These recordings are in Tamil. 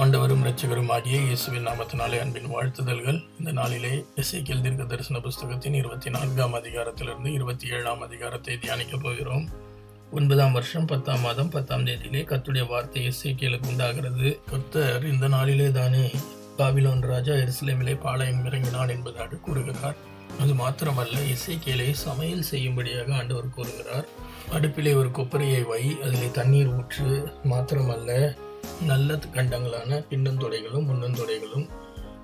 ஆண்டவரும் இரட்சகரும் ஆகிய இயேசுவின் நாமத்தினாலே அன்பின் வாழ்த்துதல்கள். இந்த நாளிலே எசேக்கியல் தீர்க்க தரிசன புஸ்தகத்தின் இருபத்தி நான்காம் அதிகாரத்திலிருந்து இருபத்தி ஏழாம் அதிகாரத்தை தியானிக்கப் போகிறோம். ஒன்பதாம் வருஷம் பத்தாம் மாதம் பத்தாம் தேதியிலே கத்துடைய வார்த்தை எசேக்கியலுக்கு உண்டாகிறது. கத்தர் இந்த நாளிலே தானே பாபிலோன் ராஜா எருசலேமிலே பாளையம் இறங்கினான் என்பதாக கூறுகிறார். அது மாத்திரமல்ல இசைக்கியலை சமையல் செய்யும்படியாக ஆண்டவர் கூறுகிறார். அடுப்பிலே ஒரு கொப்பரையை வை அதிலே தண்ணீர் ஊற்று மாத்திரமல்ல நல்ல கண்டங்களான பின்னந்தொடைகளும் முன்னந்தொடைகளும்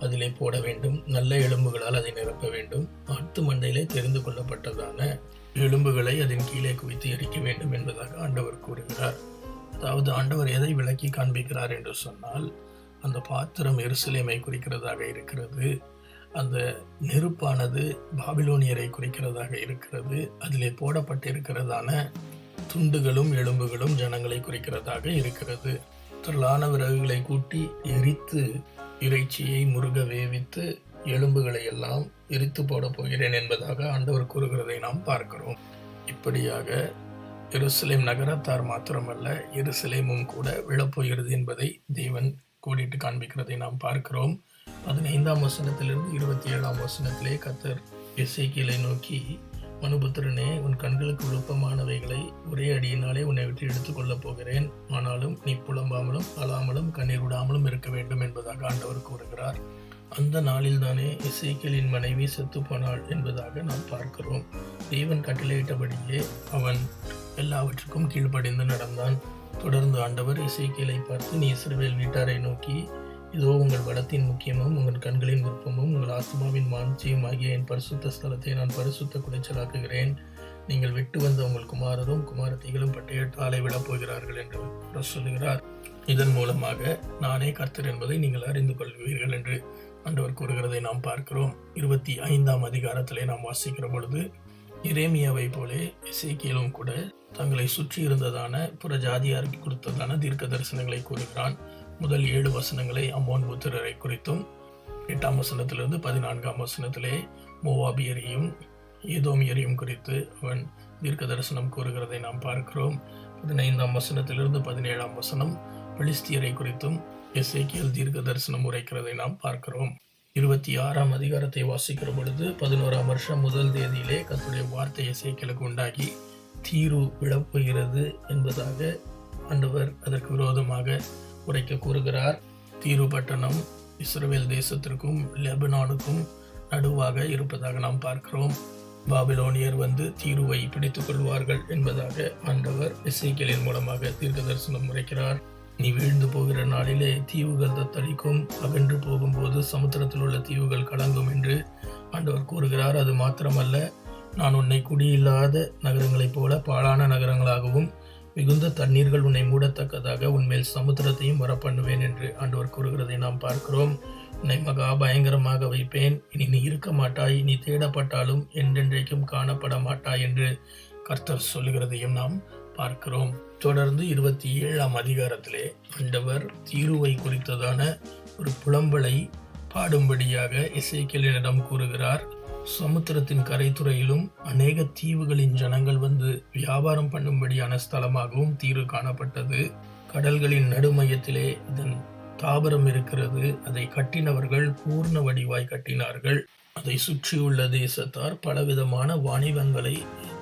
அதிலே போட வேண்டும். நல்ல எலும்புகளால் அதை நிரப்ப வேண்டும். ஆட்டு மண்டையிலே தெரிந்து கொள்ளப்பட்டதான எலும்புகளை அதன் கீழே குவித்து எரிக்க வேண்டும் என்பதாக ஆண்டவர் கூறுகிறார். அதாவது ஆண்டவர் எதை விளக்கி காண்பிக்கிறார் என்று சொன்னால் அந்த பாத்திரம் எருசலேமை குறிக்கிறதாக இருக்கிறது. அந்த நெருப்பானது பாபிலோனியரை குறிக்கிறதாக இருக்கிறது. அதிலே போடப்பட்டிருக்கிறதான துண்டுகளும் எலும்புகளும் ஜனங்களை குறிக்கிறதாக இருக்கிறது. திரளான விறகுகளை கூட்டி எரித்து இறைச்சியை முருக வேவித்து எலும்புகளை எல்லாம் எரித்து போடப் போகிறேன் என்பதாக ஆண்டவர் கூறுகிறதை நாம் பார்க்கிறோம். இப்படியாக எருசலேம் நகரத்தார் மாத்திரமல்ல எருசலேமும் கூட விழப்போகிறது என்பதை தேவன் கூடிட்டு காண்பிக்கிறதை நாம் பார்க்கிறோம். பதினைந்தாம் வசனத்திலிருந்து இருபத்தி ஏழாம் வசனத்திலே கத்தர் எசேக்கியலை நோக்கி மனுபுத்திரனே உன் கண்களுக்கு விருப்பமானவைகளை ஒரே அடியினாலே உன்னை விட்டு எடுத்துக்கொள்ளப் போகிறேன். ஆனாலும் நீ புலம்பாமலும் அழாமலும் கண்ணீர் விடாமலும் இருக்க வேண்டும் என்பதாக ஆண்டவர் கூறுகிறார். அந்த நாளில்தானே இசைக்கலின் மனைவி செத்துப்போனாள் என்பதாக நாம் பார்க்கிறோம். தேவன் கட்டளையிட்டபடியே அவன் எல்லாவற்றுக்கும் கீழ்ப்படிந்து நடந்தான். தொடர்ந்து ஆண்டவர் இசைக்கியலை பார்த்து நீ இஸ்ரவேல் வீட்டாரை நோக்கி இதோ உங்கள் வளத்தின் முக்கியமும் உங்கள் கண்களின் விருப்பமும் உங்கள் ஆத்மாவின் மாஞ்சியும் ஆகிய என் பரிசுத்த ஸ்தலத்தை நான் பரிசுத்த குடைச்சலாக்குகிறேன். நீங்கள் விட்டு வந்த உங்கள் குமாரரும் குமாரத்திகளும் பட்டயத்தாலை விடப் போகிறார்கள் என்று கூட சொல்லுகிறார். இதன் மூலமாக நானே கர்த்தர் என்பதை நீங்கள் அறிந்து கொள்வீர்கள் என்று ஆண்டவர் கூறுகிறதை நாம் பார்க்கிறோம். இருபத்தி ஐந்தாம் அதிகாரத்திலே நாம் வாசிக்கிற பொழுது இரேமியாவை போலே இசைக்கியலும் கூட தங்களை சுற்றி இருந்ததான புற ஜாதியாருக்கு கொடுத்ததான தீர்க்க தரிசனங்களை கூறுகிறான். முதல் ஏழு வசனங்களை அம்மோன் புத்திரரை குறித்தும் எட்டாம் வசனத்திலிருந்து பதினான்காம் வசனத்திலே மோவாபியரையும் ஏதோமியரையும் குறித்து அவன் தீர்க்க தரிசனம் கூறுகிறதை நாம் பார்க்கிறோம். பதினைந்தாம் வசனத்திலிருந்து பதினேழாம் வசனம் பெலிஸ்தியரை குறித்தும் எஸ்ஐக்கியல் தீர்க்க தரிசனம் உரைக்கிறதை நாம் பார்க்கிறோம். இருபத்தி ஆறாம் அதிகாரத்தை வாசிக்கிற பொழுது பதினோராம் வருஷம் முதல் தேதியிலே கத்துடைய வார்த்தை எசைக்கியலுக்கு உண்டாகி தீரு விழப்போகிறது என்பதாக ஆண்டவர் அதற்கு விரோதமாக உரைக்க கூறுகிறார். தீரு பட்டணம் இஸ்ரேல் தேசத்திற்கும் லெபனானுக்கும் நடுவாக இருப்பதாக நாம் பார்க்கிறோம். பாபிலோனியர் வந்து தீருவை பிடித்துக் கொள்வார்கள் என்பதாக ஆண்டவர் இசைக்கலின் மூலமாக தீர்க்க தரிசனம் உரைக்கிறார் நீ வீழ்ந்து போகிற நாளிலே தீவுகள் தத்தளிக்கும். அகன்று போகும்போது சமுத்திரத்தில் உள்ள தீவுகள் கலங்கும் என்று ஆண்டவர் கூறுகிறார். அது மாத்திரமல்ல நான் உன்னை குடியில்லாத நகரங்களைப் போல பாழான நகரங்களாகவும் மிகுந்த தண்ணீர்கள் உன்னை மூடத்தக்கதாக உன்மேல் சமுத்திரத்தையும் வரப்பண்ணுவேன் என்று ஆண்டவர் கூறுகிறதை நாம் பார்க்கிறோம். உன்னை மகா பயங்கரமாக வைப்பேன். இனி நீ இருக்க மாட்டாய். நீ தேடப்பட்டாலும் என்றென்றைக்கும் காணப்பட மாட்டாய் என்று கர்த்தர் சொல்லுகிறதையும் நாம் பார்க்கிறோம். தொடர்ந்து இருபத்தி ஏழாம் அதிகாரத்திலே ஆண்டவர் தீருவை குறித்ததான ஒரு புலம்பலை பாடும்படியாக இசைக்கலினிடம் கூறுகிறார். சமுத்திரத்தின் கரைத்துறையிலும் அநேக தீவுகளின் ஜனங்கள் வந்து வியாபாரம் பண்ணும்படியான ஸ்தலமாகவும் தீர்வு காணப்பட்டது. கடல்களின் நடுமையத்திலே இதன் தாபரம் இருக்கிறது. அதை கட்டினவர்கள் பூர்ண வடிவாய் கட்டினார்கள். அதை சுற்றியுள்ள தேசத்தார் பலவிதமான வாணிபங்களை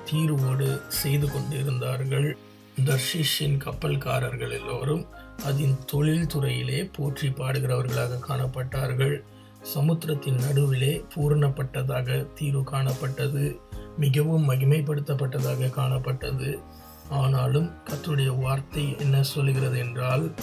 தீர்வோடு செய்து கொண்டிருந்தார்கள். தர்ஷிஷின் கப்பல்காரர்கள் எல்லோரும் அதன் தொழில் துறையிலே போற்றி பாடுகிறவர்களாக காணப்பட்டார்கள். சமுத்திரத்தின் நடுவிலே பூரணப்பட்டதாக தீர்வு காணப்பட்டது மிகவும் மகிமைப்படுத்தப்பட்டதாக காணப்பட்டது. ஆனாலும் கத்துடைய வார்த்தை என்ன சொல்கிறது என்றால்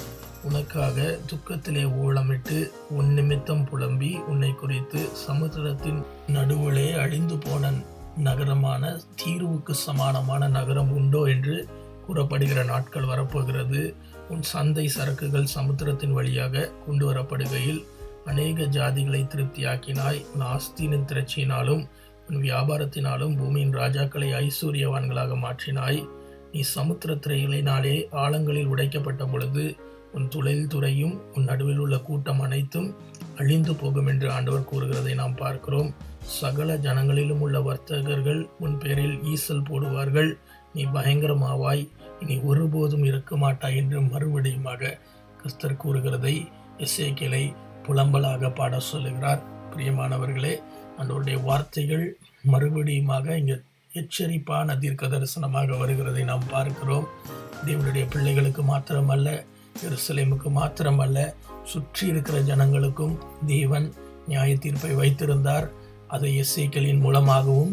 உனக்காக துக்கத்திலே ஓலமிட்டு உன் நிமித்தம் புலம்பி உன்னை குறித்து சமுத்திரத்தின் நடுவிலே அழிந்து போன நகரமான தீர்வுக்கு சமானமான நகரம் உண்டோ? என்று கூறப்படுகிற நாட்கள் வரப்போகிறது. உன் சந்தை சரக்குகள் சமுத்திரத்தின் வழியாக கொண்டு வரப்படுகையில் அநேக ஜாதிகளை திருப்தியாக்கினாய். உன் ஆஸ்தியின் திரட்சியினாலும் உன் வியாபாரத்தினாலும் பூமியின் ராஜாக்களை ஐஸ்வர்யவான்களாக மாற்றினாய். நீ சமுத்திர திரைகளினாலே ஆழங்களில் உடைக்கப்பட்ட பொழுது உன் தொழில் துறையும் உன் நடுவில் உள்ள கூட்டம் அனைத்தும் அழிந்து போகும் என்று ஆண்டவர் கூறுகிறதை நாம் பார்க்கிறோம். சகல ஜனங்களிலும் உள்ள வர்த்தகர்கள் உன் பேரில் ஈசல் போடுவார்கள். நீ பயங்கரமாவாய். இனி ஒருபோதும் இருக்க மாட்டாய் என்று மறுபடியுமாக கிறிஸ்தர் கூறுகிறதை இசைக்கிளை புலம்பலாக பாட சொல்லுகிறார். பிரியமானவர்களே ஆண்டவருடைய வார்த்தைகள் மறுபடியுமாக இங்கே எச்சரிப்பான தீர்க்க தரிசனமாக வருகிறதை நாம் பார்க்கிறோம். தேவனுடைய பிள்ளைகளுக்கு மாத்திரமல்ல எருசலேமுக்கு மாத்திரமல்ல சுற்றி இருக்கிற ஜனங்களுக்கும் தேவன் நியாய தீர்ப்பை வைத்திருந்தார். அதை எஸ்ஐக்களின் மூலமாகவும்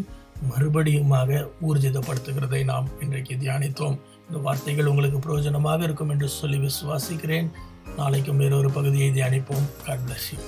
மறுபடியுமாக ஊர்ஜிதப்படுத்துகிறதை நாம் இன்றைக்கு தியானித்தோம். இந்த வார்த்தைகள் உங்களுக்கு பிரயோஜனமாக இருக்கும் என்று சொல்லி விசுவாசிக்கிறேன். நாளைக்கும் வேறொரு பகுதியை தியானிப்போம். God bless you